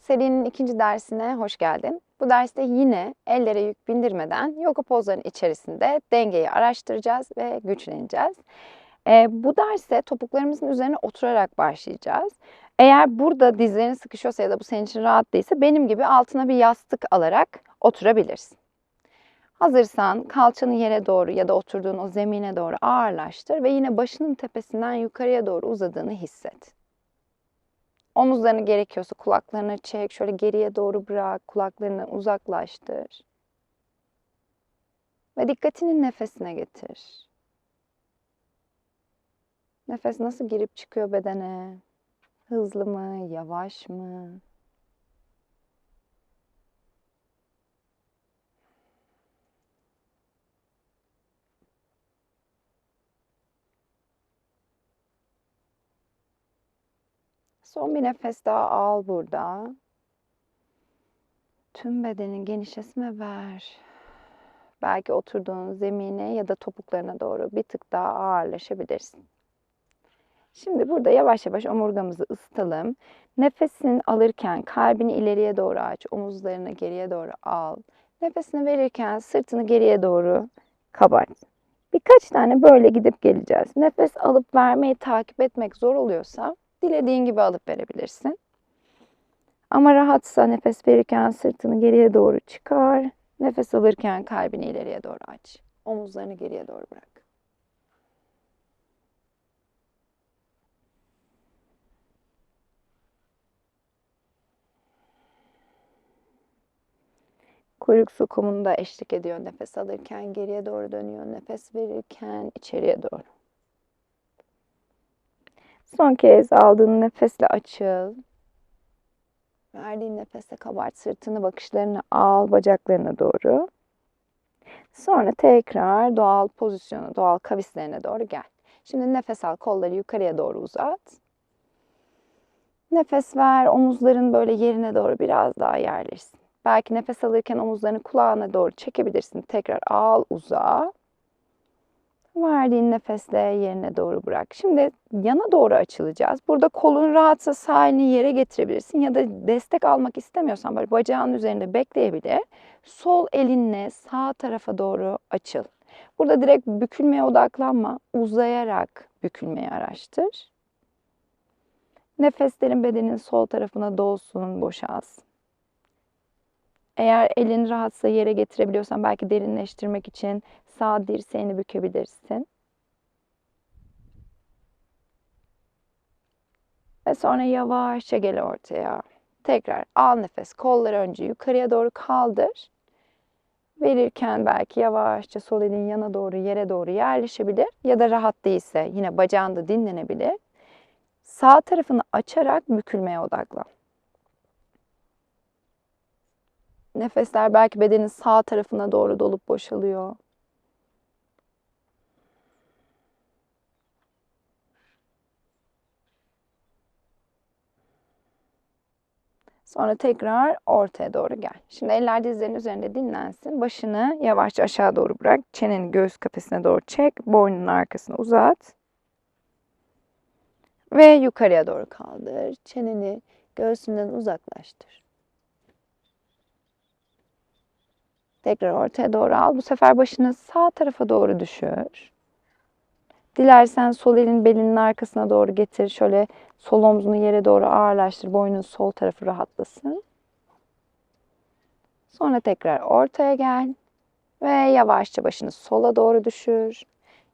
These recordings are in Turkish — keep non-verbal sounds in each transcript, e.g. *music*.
Serinin ikinci dersine hoş geldin. Bu derste yine ellere yük bindirmeden yoga pozlarının içerisinde dengeyi araştıracağız ve güçleneceğiz. Ee, bu derste topuklarımızın üzerine oturarak başlayacağız. Eğer burada dizlerin sıkışıyorsa ya da bu senin için rahat değilse benim gibi altına bir yastık alarak oturabilirsin. Hazırsan kalçanı yere doğru ya da oturduğun o zemine doğru ağırlaştır ve yine başının tepesinden yukarıya doğru uzadığını hisset. Omuzlarını gerekiyorsa kulaklarını çek, şöyle geriye doğru bırak, kulaklarını uzaklaştır. Ve dikkatini nefesine getir. Nefes nasıl girip çıkıyor bedene? Hızlı mı, yavaş mı? Son bir nefes daha al burada. Tüm bedenin genişlesin ve ver. Belki oturduğun zemine ya da topuklarına doğru bir tık daha ağırlaşabilirsin. Şimdi burada yavaş yavaş omurgamızı ısıtalım. Nefesini alırken kalbini ileriye doğru aç, omuzlarını geriye doğru al. Nefesini verirken sırtını geriye doğru kabart. Birkaç tane böyle gidip geleceğiz. Nefes alıp vermeyi takip etmek zor oluyorsa dilediğin gibi alıp verebilirsin. Ama rahatsa nefes verirken sırtını geriye doğru çıkar. Nefes alırken kalbini ileriye doğru aç. Omuzlarını geriye doğru bırak. Kuyruk sokumunda eşlik ediyor. Nefes alırken geriye doğru dönüyor. Nefes verirken içeriye doğru. Son kez aldığın nefesle açıl. Verdiğin nefesle kabart sırtını, bakışlarını al bacaklarına doğru. Sonra tekrar doğal pozisyona, doğal kavislerine doğru gel. Şimdi nefes al, kolları yukarıya doğru uzat. Nefes ver, omuzların böyle yerine doğru biraz daha yerleşsin. Belki nefes alırken omuzlarını kulağına doğru çekebilirsin. Tekrar al, uza. Verdiğin nefesle yerine doğru bırak. Şimdi yana doğru açılacağız. Burada kolun rahatsa sağ elini yere getirebilirsin ya da destek almak istemiyorsan böyle bacağın üzerinde bekleyebilir. Sol elinle sağ tarafa doğru açıl. Burada direkt bükülmeye odaklanma. Uzayarak bükülmeyi araştır. Nefeslerin bedenin sol tarafına dolsun, boşalsın. Eğer elin rahatsa yere getirebiliyorsan belki derinleştirmek için sağ dirseğini bükebilirsin. Ve sonra yavaşça gel ortaya. Tekrar al nefes. Kolları önce yukarıya doğru kaldır. Verirken belki yavaşça sol elin yana doğru yere doğru yerleşebilir. Ya da rahat değilse yine bacağında dinlenebilir. Sağ tarafını açarak bükülmeye odaklan. Nefesler belki bedenin sağ tarafına doğru dolup boşalıyor. Sonra tekrar ortaya doğru gel. Şimdi eller dizlerin üzerinde dinlensin. Başını yavaşça aşağı doğru bırak. Çeneni göğüs kafesine doğru çek. Boynunun arkasını uzat. Ve yukarıya doğru kaldır. Çeneni göğsünden uzaklaştır. Tekrar ortaya doğru al. Bu sefer başını sağ tarafa doğru düşür. Dilersen sol elin belinin arkasına doğru getir. Şöyle sol omzunu yere doğru ağırlaştır. Boynun sol tarafı rahatlasın. Sonra tekrar ortaya gel. Ve yavaşça başını sola doğru düşür.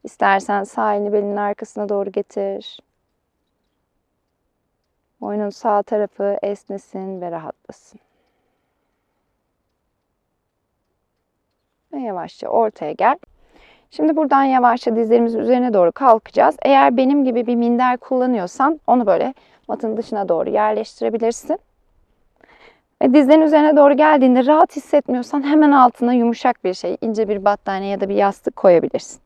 İstersen sağ elini belinin arkasına doğru getir. Boynun sağ tarafı esnesin ve rahatlasın. Ve yavaşça ortaya gel. Şimdi buradan yavaşça dizlerimizin üzerine doğru kalkacağız. Eğer benim gibi bir minder kullanıyorsan onu böyle matın dışına doğru yerleştirebilirsin. Ve dizlerin üzerine doğru geldiğinde rahat hissetmiyorsan hemen altına yumuşak bir şey, ince bir battaniye ya da bir yastık koyabilirsin.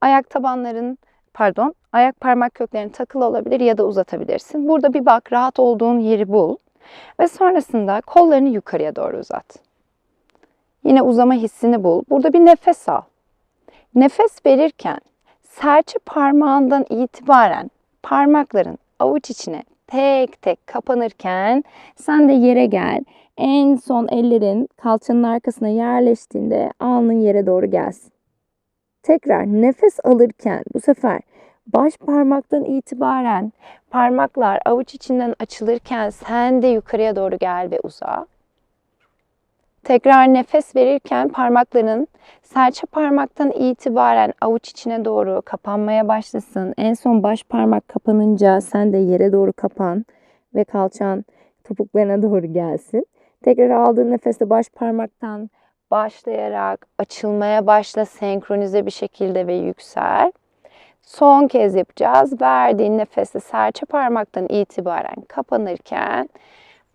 Ayak tabanların, pardon, ayak parmak köklerin takılı olabilir ya da uzatabilirsin. Burada bir bak, rahat olduğun yeri bul. Ve sonrasında kollarını yukarıya doğru uzat. Yine uzama hissini bul. Burada bir nefes al. Nefes verirken serçe parmağından itibaren parmakların avuç içine tek tek kapanırken sen de yere gel. En son ellerin kalçanın arkasına yerleştiğinde alnın yere doğru gelsin. Tekrar nefes alırken bu sefer baş parmaktan itibaren parmaklar avuç içinden açılırken sen de yukarıya doğru gel ve uza. Tekrar nefes verirken parmakların serçe parmaktan itibaren avuç içine doğru kapanmaya başlasın. En son baş parmak kapanınca sen de yere doğru kapan ve kalçan topuklarına doğru gelsin. Tekrar aldığın nefeste baş parmaktan başlayarak açılmaya başla senkronize bir şekilde ve yüksel. Son kez yapacağız. Verdiğin nefeste serçe parmaktan itibaren kapanırken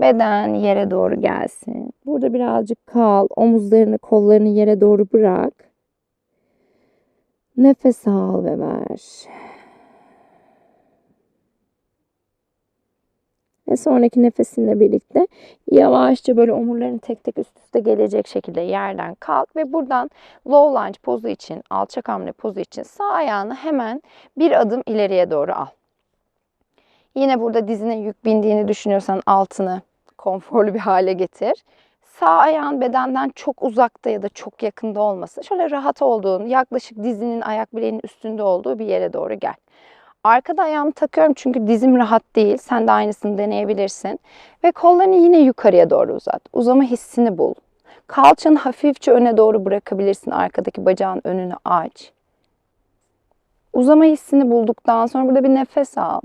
beden yere doğru gelsin. Burada birazcık kal. Omuzlarını, kollarını yere doğru bırak. Nefes al ve ver. Ve sonraki nefesinle birlikte yavaşça böyle omurların tek tek üst üste gelecek şekilde yerden kalk ve buradan low lunge pozu için, alçak hamle pozu için sağ ayağını hemen bir adım ileriye doğru al. Yine burada dizine yük bindiğini düşünüyorsan altını konforlu bir hale getir. Sağ ayağın bedenden çok uzakta ya da çok yakında olması. Şöyle rahat olduğun, yaklaşık dizinin ayak bileğinin üstünde olduğu bir yere doğru gel. Arkada ayağımı takıyorum çünkü dizim rahat değil. Sen de aynısını deneyebilirsin. Ve kollarını yine yukarıya doğru uzat. Uzama hissini bul. Kalçanı hafifçe öne doğru bırakabilirsin. Arkadaki bacağın önünü aç. Uzama hissini bulduktan sonra burada bir nefes al.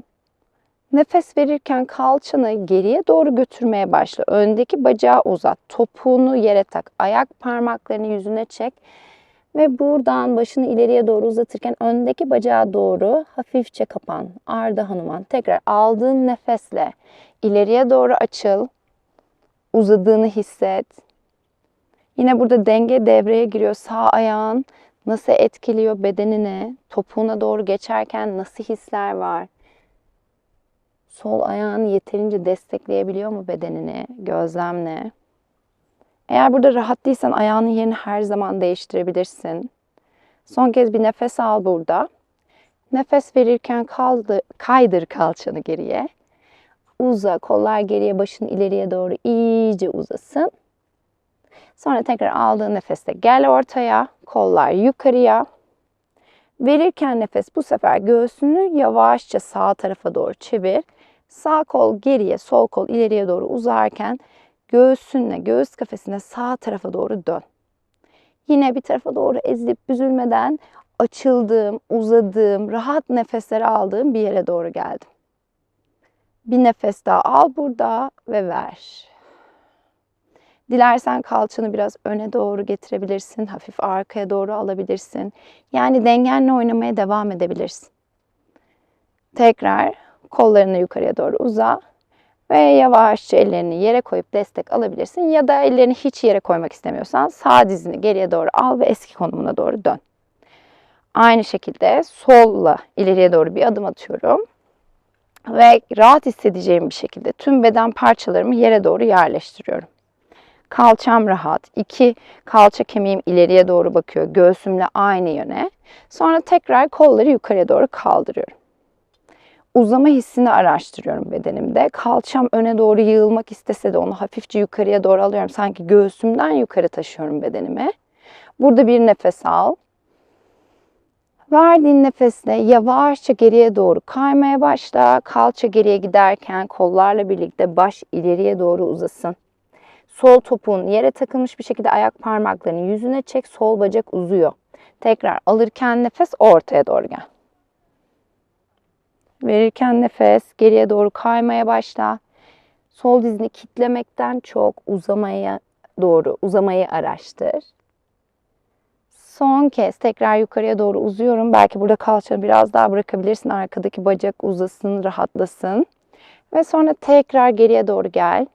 Nefes verirken kalçanı geriye doğru götürmeye başla. Öndeki bacağı uzat. Topuğunu yere tak. Ayak parmaklarını yüzüne çek. Ve buradan başını ileriye doğru uzatırken öndeki bacağa doğru hafifçe kapan. Arda Hanuman. Tekrar aldığın nefesle ileriye doğru açıl. Uzadığını hisset. Yine burada denge devreye giriyor. Sağ ayağın nasıl etkiliyor bedenine, topuğuna doğru geçerken nasıl hisler var? Sol ayağını yeterince destekleyebiliyor mu bedenini? Gözlemle. Eğer burada rahat değilsen ayağının yerini her zaman değiştirebilirsin. Son kez bir nefes al burada. Nefes verirken kaldır, kaydır kalçanı geriye. Uza, kollar geriye, başın ileriye doğru iyice uzasın. Sonra tekrar aldığın nefeste gel ortaya, kollar yukarıya. Verirken nefes bu sefer göğsünü yavaşça sağ tarafa doğru çevir. Sağ kol geriye, sol kol ileriye doğru uzarken göğsünle, göğüs kafesine sağ tarafa doğru dön. Yine bir tarafa doğru ezilip büzülmeden açıldığım, uzadığım, rahat nefesler aldığım bir yere doğru geldim. Bir nefes daha al burada ve ver. Dilersen kalçanı biraz öne doğru getirebilirsin, hafif arkaya doğru alabilirsin. Yani dengenle oynamaya devam edebilirsin. Tekrar kollarını yukarıya doğru uza ve yavaşça ellerini yere koyup destek alabilirsin. Ya da ellerini hiç yere koymak istemiyorsan sağ dizini geriye doğru al ve eski konumuna doğru dön. Aynı şekilde solla ileriye doğru bir adım atıyorum. Ve rahat hissedeceğim bir şekilde tüm beden parçalarımı yere doğru yerleştiriyorum. Kalçam rahat. İki kalça kemiğim ileriye doğru bakıyor. Göğsümle aynı yöne. Sonra tekrar kolları yukarıya doğru kaldırıyorum uzama hissini araştırıyorum bedenimde. Kalçam öne doğru yığılmak istese de onu hafifçe yukarıya doğru alıyorum. Sanki göğsümden yukarı taşıyorum bedenimi. Burada bir nefes al. Verdiğin nefesle yavaşça geriye doğru kaymaya başla. Kalça geriye giderken kollarla birlikte baş ileriye doğru uzasın. Sol topuğun yere takılmış bir şekilde ayak parmaklarını yüzüne çek. Sol bacak uzuyor. Tekrar alırken nefes ortaya doğru gel. Verirken nefes geriye doğru kaymaya başla. Sol dizini kitlemekten çok uzamaya doğru uzamayı araştır. Son kez tekrar yukarıya doğru uzuyorum. Belki burada kalçanı biraz daha bırakabilirsin. Arkadaki bacak uzasın, rahatlasın. Ve sonra tekrar geriye doğru gel.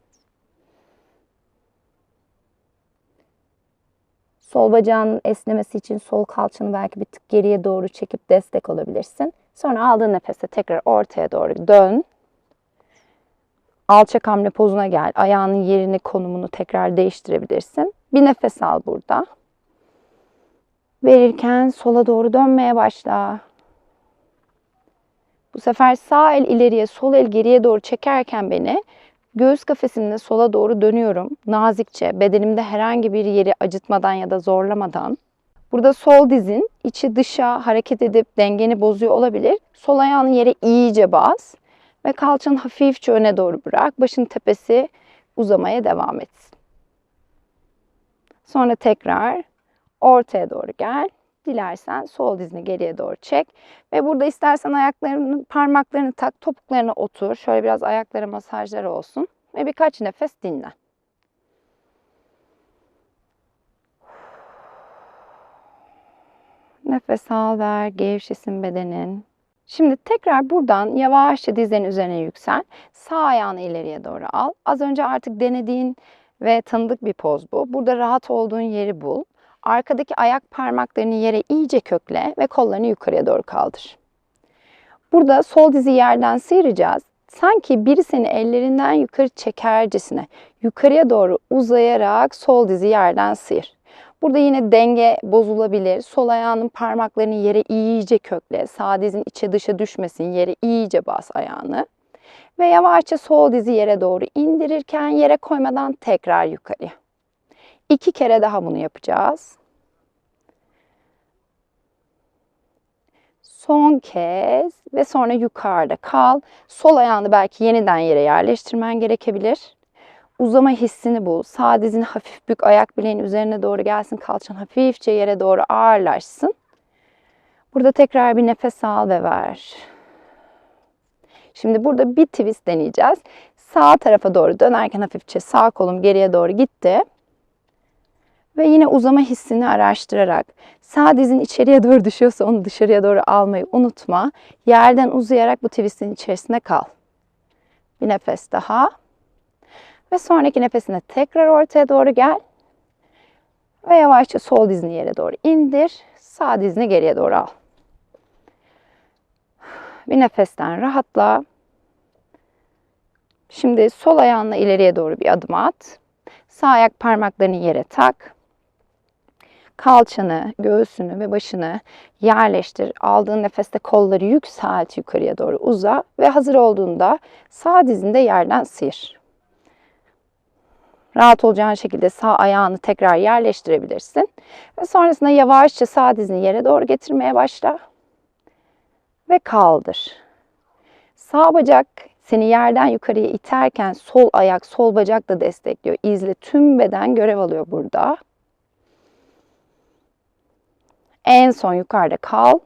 Sol bacağın esnemesi için sol kalçanı belki bir tık geriye doğru çekip destek olabilirsin. Sonra aldığın nefeste tekrar ortaya doğru dön. Alçak hamle pozuna gel. Ayağının yerini, konumunu tekrar değiştirebilirsin. Bir nefes al burada. Verirken sola doğru dönmeye başla. Bu sefer sağ el ileriye, sol el geriye doğru çekerken beni göğüs kafesimle sola doğru dönüyorum. Nazikçe, bedenimde herhangi bir yeri acıtmadan ya da zorlamadan. Burada sol dizin içi dışa hareket edip dengeni bozuyor olabilir. Sol ayağını yere iyice bas ve kalçanı hafifçe öne doğru bırak. Başın tepesi uzamaya devam etsin. Sonra tekrar ortaya doğru gel. Dilersen sol dizini geriye doğru çek. Ve burada istersen ayaklarının parmaklarını tak, topuklarına otur. Şöyle biraz ayaklara masajlar olsun. Ve birkaç nefes dinlen. Nefes al ver, gevşesin bedenin. Şimdi tekrar buradan yavaşça dizlerin üzerine yüksel. Sağ ayağını ileriye doğru al. Az önce artık denediğin ve tanıdık bir poz bu. Burada rahat olduğun yeri bul. Arkadaki ayak parmaklarını yere iyice kökle ve kollarını yukarıya doğru kaldır. Burada sol dizi yerden sıyıracağız. Sanki biri seni ellerinden yukarı çekercesine yukarıya doğru uzayarak sol dizi yerden sıyır. Burada yine denge bozulabilir. Sol ayağının parmaklarını yere iyice kökle. Sağ dizin içe dışa düşmesin. Yere iyice bas ayağını. Ve yavaşça sol dizi yere doğru indirirken yere koymadan tekrar yukarıya. İki kere daha bunu yapacağız. Son kez ve sonra yukarıda kal. Sol ayağını belki yeniden yere yerleştirmen gerekebilir. Uzama hissini bul. Sağ dizin hafif bük, ayak bileğin üzerine doğru gelsin. Kalçan hafifçe yere doğru ağırlaşsın. Burada tekrar bir nefes al ve ver. Şimdi burada bir twist deneyeceğiz. Sağ tarafa doğru dönerken hafifçe sağ kolum geriye doğru gitti. Ve yine uzama hissini araştırarak sağ dizin içeriye doğru düşüyorsa onu dışarıya doğru almayı unutma. Yerden uzayarak bu twistin içerisinde kal. Bir nefes daha. Ve sonraki nefesine tekrar ortaya doğru gel. Ve yavaşça sol dizini yere doğru indir. Sağ dizini geriye doğru al. Bir nefesten rahatla. Şimdi sol ayağınla ileriye doğru bir adım at. Sağ ayak parmaklarını yere tak. Kalçanı, göğsünü ve başını yerleştir. Aldığın nefeste kolları yükselt yukarıya doğru uza ve hazır olduğunda sağ dizini de yerden sıyır. Rahat olacağın şekilde sağ ayağını tekrar yerleştirebilirsin. Ve sonrasında yavaşça sağ dizini yere doğru getirmeye başla. Ve kaldır. Sağ bacak seni yerden yukarıya iterken sol ayak, sol bacak da destekliyor. İzle tüm beden görev alıyor burada. En son yukarıda kal.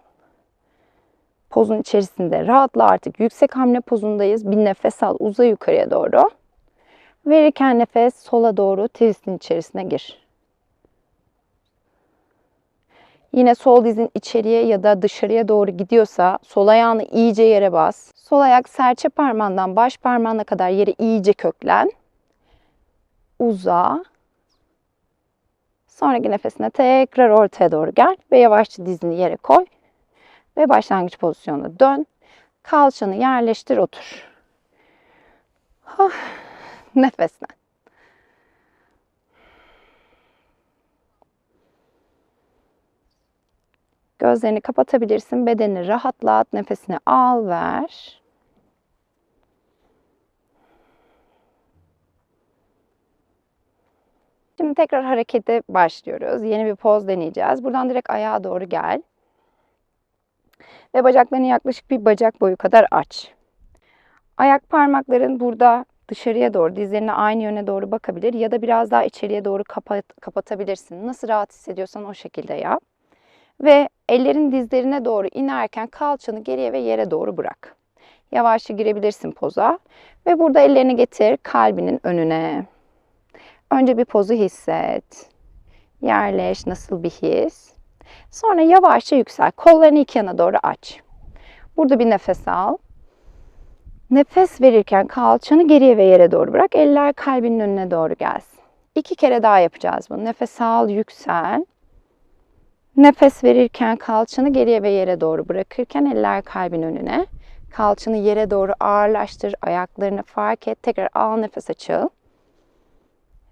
Pozun içerisinde rahatla artık yüksek hamle pozundayız. Bir nefes al uza yukarıya doğru. Verirken nefes sola doğru twist'in içerisine gir. Yine sol dizin içeriye ya da dışarıya doğru gidiyorsa sol ayağını iyice yere bas. Sol ayak serçe parmağından baş parmağına kadar yere iyice köklen. Uza. Sonraki nefesine tekrar ortaya doğru gel ve yavaşça dizini yere koy. Ve başlangıç pozisyonuna dön. Kalçanı yerleştir, otur. Ah, *laughs* nefeslen. Gözlerini kapatabilirsin. Bedenini rahatlat. Nefesini al, ver. Şimdi tekrar harekete başlıyoruz. Yeni bir poz deneyeceğiz. Buradan direkt ayağa doğru gel. Ve bacaklarını yaklaşık bir bacak boyu kadar aç. Ayak parmakların burada dışarıya doğru, dizlerine aynı yöne doğru bakabilir ya da biraz daha içeriye doğru kapat, kapatabilirsin. Nasıl rahat hissediyorsan o şekilde yap. Ve ellerin dizlerine doğru inerken kalçanı geriye ve yere doğru bırak. Yavaşça girebilirsin poza. Ve burada ellerini getir kalbinin önüne. Önce bir pozu hisset. Yerleş, nasıl bir his. Sonra yavaşça yüksel. Kollarını iki yana doğru aç. Burada bir nefes al. Nefes verirken kalçanı geriye ve yere doğru bırak. Eller kalbinin önüne doğru gelsin. İki kere daha yapacağız bunu. Nefes al, yüksel. Nefes verirken kalçanı geriye ve yere doğru bırakırken eller kalbin önüne. Kalçanı yere doğru ağırlaştır. Ayaklarını fark et. Tekrar al nefes açıl.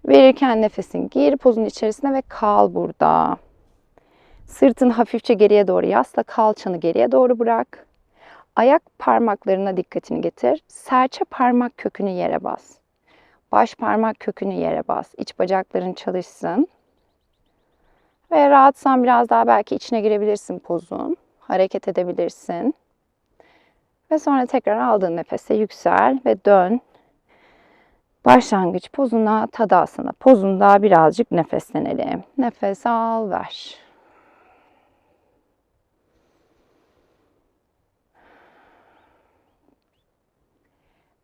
Verirken nefesin gir pozun içerisine ve kal burada. Sırtını hafifçe geriye doğru yasla. Kalçanı geriye doğru bırak. Ayak parmaklarına dikkatini getir. Serçe parmak kökünü yere bas. Baş parmak kökünü yere bas. İç bacakların çalışsın. Ve rahatsan biraz daha belki içine girebilirsin pozun. Hareket edebilirsin. Ve sonra tekrar aldığın nefese yüksel ve dön. Başlangıç pozuna, tadasana pozunda birazcık nefeslenelim. Nefes al, ver.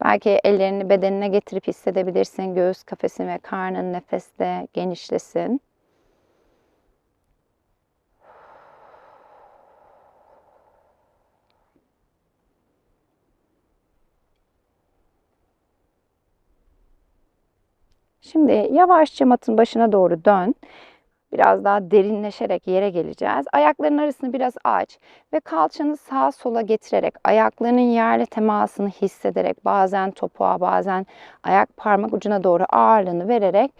Belki ellerini bedenine getirip hissedebilirsin. Göğüs kafesin ve karnın nefeste genişlesin. Şimdi yavaşça matın başına doğru dön. Biraz daha derinleşerek yere geleceğiz. Ayakların arasını biraz aç ve kalçanı sağa sola getirerek ayaklarının yerle temasını hissederek bazen topuğa bazen ayak parmak ucuna doğru ağırlığını vererek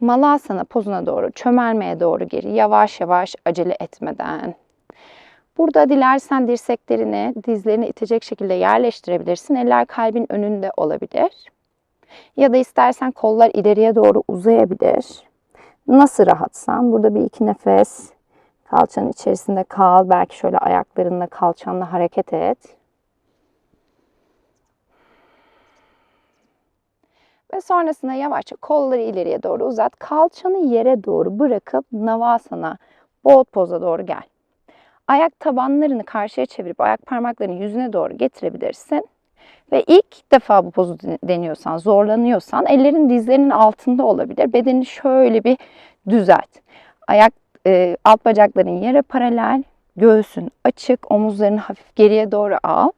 malasana pozuna doğru çömelmeye doğru geri yavaş yavaş acele etmeden. Burada dilersen dirseklerini dizlerini itecek şekilde yerleştirebilirsin. Eller kalbin önünde olabilir. Ya da istersen kollar ileriye doğru uzayabilir. Nasıl rahatsan burada bir iki nefes kalçanın içerisinde kal. Belki şöyle ayaklarınla kalçanla hareket et. Ve sonrasında yavaşça kolları ileriye doğru uzat. Kalçanı yere doğru bırakıp navasana, boğut poza doğru gel. Ayak tabanlarını karşıya çevirip ayak parmaklarını yüzüne doğru getirebilirsin. Ve ilk defa bu pozu deniyorsan, zorlanıyorsan ellerin dizlerinin altında olabilir. Bedeni şöyle bir düzelt. Ayak e, alt bacakların yere paralel, göğsün açık, omuzlarını hafif geriye doğru al.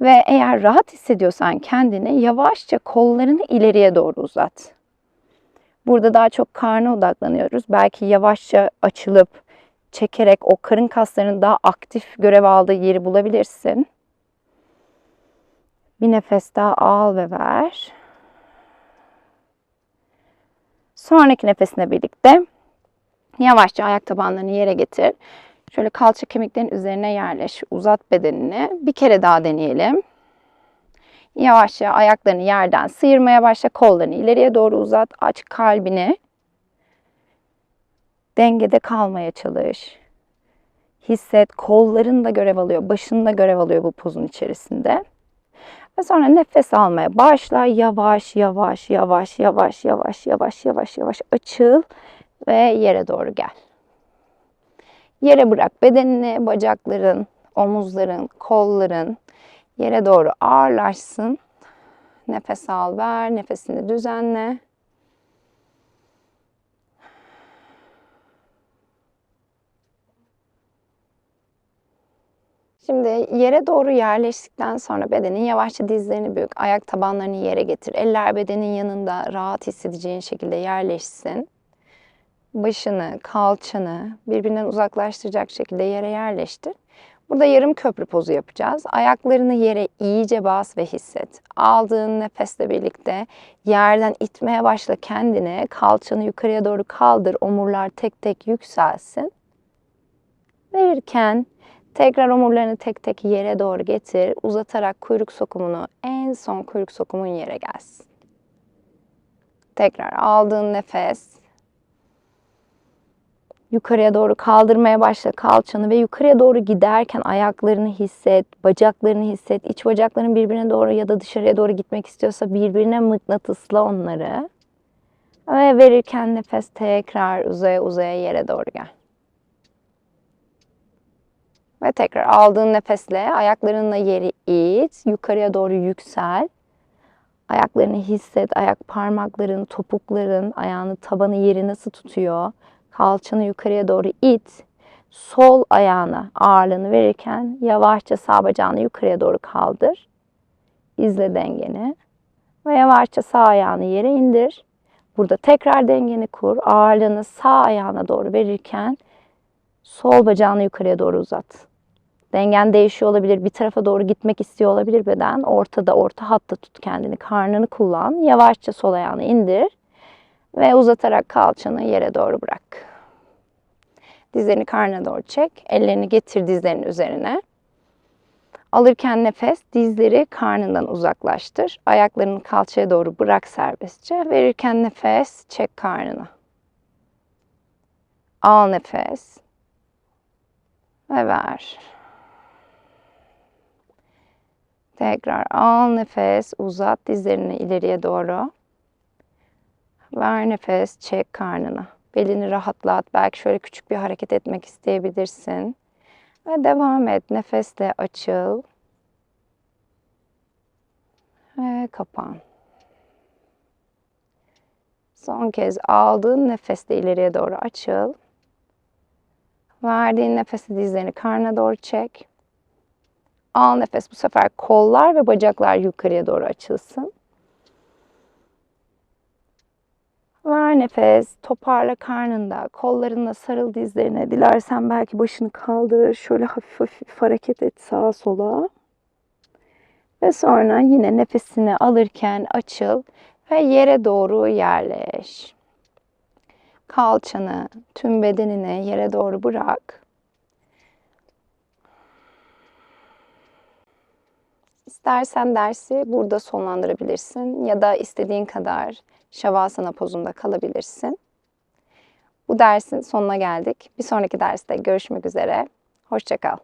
Ve eğer rahat hissediyorsan kendini yavaşça kollarını ileriye doğru uzat. Burada daha çok karna odaklanıyoruz. Belki yavaşça açılıp çekerek o karın kaslarının daha aktif görev aldığı yeri bulabilirsin. Bir nefes daha al ve ver. Sonraki nefesine birlikte yavaşça ayak tabanlarını yere getir. Şöyle kalça kemiklerin üzerine yerleş. Uzat bedenini. Bir kere daha deneyelim. Yavaşça ayaklarını yerden sıyırmaya başla. Kollarını ileriye doğru uzat. Aç kalbini. Dengede kalmaya çalış. Hisset. Kolların da görev alıyor. Başın da görev alıyor bu pozun içerisinde. Ve sonra nefes almaya başla. Yavaş yavaş yavaş yavaş yavaş yavaş yavaş yavaş açıl ve yere doğru gel. Yere bırak bedenini, bacakların, omuzların, kolların yere doğru ağırlaşsın. Nefes al, ver, nefesini düzenle. Şimdi yere doğru yerleştikten sonra bedenin yavaşça dizlerini bük, ayak tabanlarını yere getir. Eller bedenin yanında rahat hissedeceğin şekilde yerleşsin. Başını, kalçanı birbirinden uzaklaştıracak şekilde yere yerleştir. Burada yarım köprü pozu yapacağız. Ayaklarını yere iyice bas ve hisset. Aldığın nefesle birlikte yerden itmeye başla kendini. Kalçanı yukarıya doğru kaldır. Omurlar tek tek yükselsin. Verirken Tekrar omurlarını tek tek yere doğru getir. Uzatarak kuyruk sokumunu en son kuyruk sokumun yere gelsin. Tekrar aldığın nefes. Yukarıya doğru kaldırmaya başla kalçanı ve yukarıya doğru giderken ayaklarını hisset, bacaklarını hisset. İç bacakların birbirine doğru ya da dışarıya doğru gitmek istiyorsa birbirine mıknatısla onları. Ve verirken nefes tekrar uzaya uzaya yere doğru gel. Ve tekrar aldığın nefesle ayaklarınla yeri it. Yukarıya doğru yüksel. Ayaklarını hisset. Ayak parmakların, topukların, ayağını tabanı yeri nasıl tutuyor? Kalçanı yukarıya doğru it. Sol ayağına ağırlığını verirken yavaşça sağ bacağını yukarıya doğru kaldır. İzle dengeni. Ve yavaşça sağ ayağını yere indir. Burada tekrar dengeni kur. Ağırlığını sağ ayağına doğru verirken sol bacağını yukarıya doğru uzat. Dengen değişiyor olabilir. Bir tarafa doğru gitmek istiyor olabilir beden. Ortada, orta hatta tut kendini. Karnını kullan. Yavaşça sol ayağını indir. Ve uzatarak kalçanı yere doğru bırak. Dizlerini karnına doğru çek. Ellerini getir dizlerinin üzerine. Alırken nefes dizleri karnından uzaklaştır. Ayaklarını kalçaya doğru bırak serbestçe. Verirken nefes çek karnına. Al nefes. Ve ver. Tekrar al nefes, uzat dizlerini ileriye doğru. Ver nefes, çek karnına. Belini rahatlat. Belki şöyle küçük bir hareket etmek isteyebilirsin. Ve devam et. Nefesle açıl. Ve kapan. Son kez aldığın nefesle ileriye doğru açıl. Verdiğin nefesi dizlerini karnına doğru çek. Al nefes. Bu sefer kollar ve bacaklar yukarıya doğru açılsın. Ver nefes. Toparla karnında. Kollarınla sarıl dizlerine. Dilersen belki başını kaldır. Şöyle hafif hafif hareket et sağa sola. Ve sonra yine nefesini alırken açıl ve yere doğru yerleş. Kalçanı, tüm bedenini yere doğru bırak. İstersen dersi burada sonlandırabilirsin ya da istediğin kadar Şavasana pozunda kalabilirsin. Bu dersin sonuna geldik. Bir sonraki derste görüşmek üzere. Hoşçakal.